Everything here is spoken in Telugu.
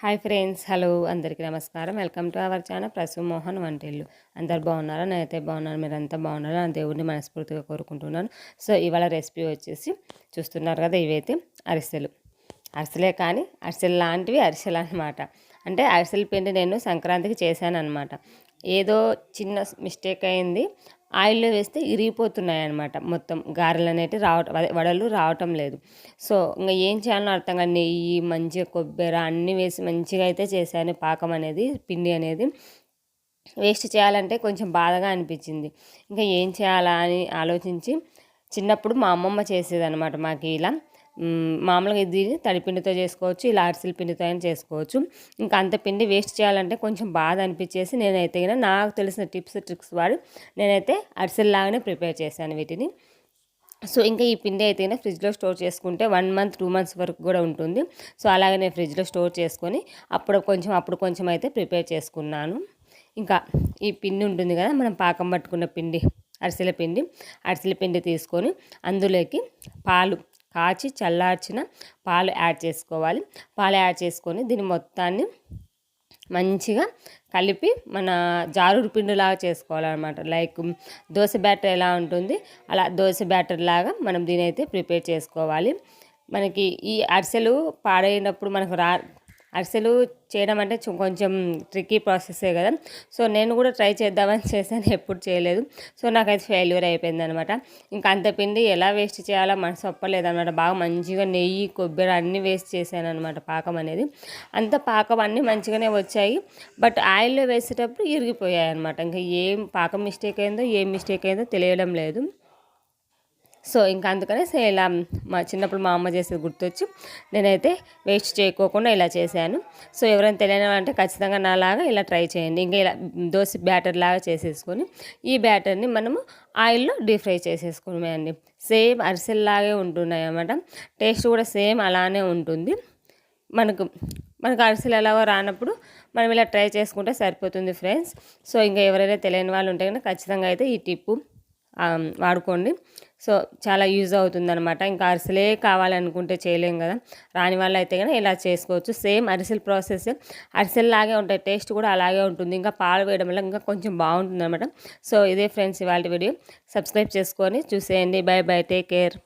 హాయ్ ఫ్రెండ్స్ హలో అందరికీ నమస్కారం. Welcome to our channel Prasu Mohan వంటిల్లు. అందరు బాగున్నారా? నేనైతే బాగున్నాను మీరంతా బాగున్నారా? నా దేవుడిని మనస్ఫూర్తిగా కోరుకుంటున్నాను. సో ఇవాళ రెసిపీ వచ్చేసి చూస్తున్నారు కదా ఇవైతే అరిసెలు. అరిసెలే కానీ అరిసెలు లాంటివి అరిసెలు అనమాట అంటే అరిసెల పిండి నేను సంక్రాంతికి చేశాను అనమాట ఏదో చిన్న మిస్టేక్ అయింది. ఆయిల్లో వేస్తే ఇరిగిపోతున్నాయి అనమాట మొత్తం గారెలు అనేవి రావటం వడలు రావటం లేదు. సో ఇంకా ఏం చేయాలో అర్థం కానీ నెయ్యి మంచిగా కొబ్బరి అన్నీ వేసి మంచిగా అయితే చేశాను. పాకం అనేది పిండి అనేది వేస్ట్ చేయాలంటే కొంచెం బాధగా అనిపించింది. ఇంకా ఏం చేయాలా అని ఆలోచించి చిన్నప్పుడు మా అమ్మమ్మ చేసేది అనమాట మాకు ఇలా. మామూలుగా ఇది తడిపిండితో చేసుకోవచ్చు ఇలా అరిసెల పిండితో అయినా చేసుకోవచ్చు. ఇంకా అంత పిండి వేస్ట్ చేయాలంటే కొంచెం బాధ అనిపించేసి నేనైతే నాకు తెలిసిన టిప్స్ ట్రిక్స్ వాడి నేనైతే అరిసెల్లాగానే ప్రిపేర్ చేశాను వీటిని. సో ఇంకా ఈ పిండి అయితే ఫ్రిడ్జ్లో స్టోర్ చేసుకుంటే వన్ మంత్ టూ మంత్స్ వరకు కూడా ఉంటుంది. సో అలాగే నేను ఫ్రిడ్జ్లో స్టోర్ చేసుకొని అప్పుడు కొంచెం అప్పుడు కొంచెం అయితే ప్రిపేర్ చేసుకున్నాను. ఇంకా ఈ పిండి ఉంటుంది కదా మనం పాకం పట్టుకున్న పిండి అరిసెల పిండి అరిసెల పిండి తీసుకొని అందులోకి పాలు కాచి చల్లార్చిన పాలు యాడ్ చేసుకోవాలి. పాలు యాడ్ చేసుకొని దీన్ని మొత్తాన్ని మంచిగా కలిపి మన జారుడు పిండిలాగా చేసుకోవాలన్నమాట. లైక్ దోశ బ్యాటర్ ఎలా ఉంటుంది అలా దోశ బ్యాటర్ లాగా మనం దీని అయితే ప్రిపేర్ చేసుకోవాలి. మనకి ఈ అరిసెలు పాడైనప్పుడు మనకు రా అరిసెలు చేయడం అంటే కొంచెం ట్రిక్కీ ప్రాసెసే కదా. సో నేను కూడా ట్రై చేద్దామని చేశాను ఎప్పుడు చేయలేదు. సో నాకైతే ఫెయిల్యూర్ అయిపోయింది అనమాట ఇంకా అంత పిండి ఎలా వేస్ట్ చేయాలో మనసు ఒప్పలేదు అనమాట బాగా మంచిగా నెయ్యి కొబ్బరి అన్నీ వేస్ట్ చేశాను అనమాట పాకం అనేది. అంత పాకం అన్నీ మంచిగానే వచ్చాయి. బట్ ఆయిల్లో వేసేటప్పుడు ఇరిగిపోయాయి అనమాట ఇంకా ఏం పాకం మిస్టేక్ అయిందో ఏం మిస్టేక్ అయిందో తెలియడం లేదు. సో ఇంకా అందుకనే ఇలా మా చిన్నప్పుడు మా అమ్మ చేసేది గుర్తొచ్చి నేనైతే వేస్ట్ చేయకోకుండా ఇలా చేశాను. సో ఎవరైనా తెలియని అంటే ఖచ్చితంగా నాలాగా ఇలా ట్రై చేయండి. ఇంకా ఇలా దోశ బ్యాటర్ లాగా చేసేసుకొని ఈ బ్యాటర్ని మనము ఆయిల్లో డీప్ ఫ్రై చేసేసుకోవడమే సేమ్ అరిసెల్లాగే ఉంటున్నాయి అన్నమాట. టేస్ట్ కూడా సేమ్ అలానే ఉంటుంది. మనకు మనకు అరిసెలు ఎలాగో రానప్పుడు మనం ఇలా ట్రై చేసుకుంటే సరిపోతుంది ఫ్రెండ్స్. సో ఇంకా ఎవరైనా తెలియని వాళ్ళు ఉంటే కనుక ఖచ్చితంగా అయితే ఈ టిప్పు. వాడుకోండి. సో చాలా యూజ్ అవుతుంది అనమాట ఇంకా అరిసెలే కావాలనుకుంటే చేయలేం కదా. రాని వాళ్ళు అయితే కానీ ఇలా చేసుకోవచ్చు. Same అరిసెల process. అరిసెల్లాగే ఉంటాయి. టేస్ట్ కూడా అలాగే ఉంటుంది. ఇంకా పాలు వేయడం వల్ల ఇంకా కొంచెం బాగుంటుంది అనమాట సో ఇదే ఫ్రెండ్స్ ఇవాళ వీడియో. సబ్స్క్రైబ్ చేసుకొని చూసేయండి. Bye bye. Take care.